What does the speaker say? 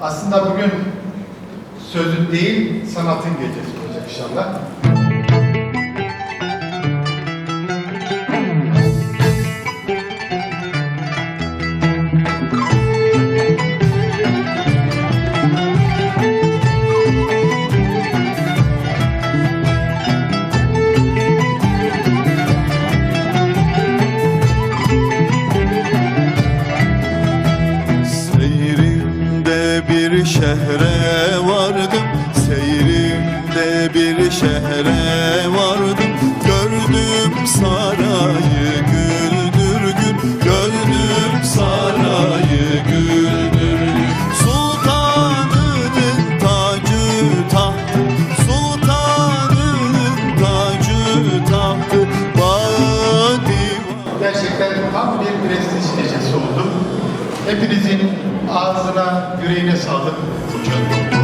Aslında bugün sözün değil, sanatın gecesi olacak inşallah. Bir şehre vardım. Seyrimde bir şehre vardım Hepinizin ağzına, yüreğine sağlık. Çok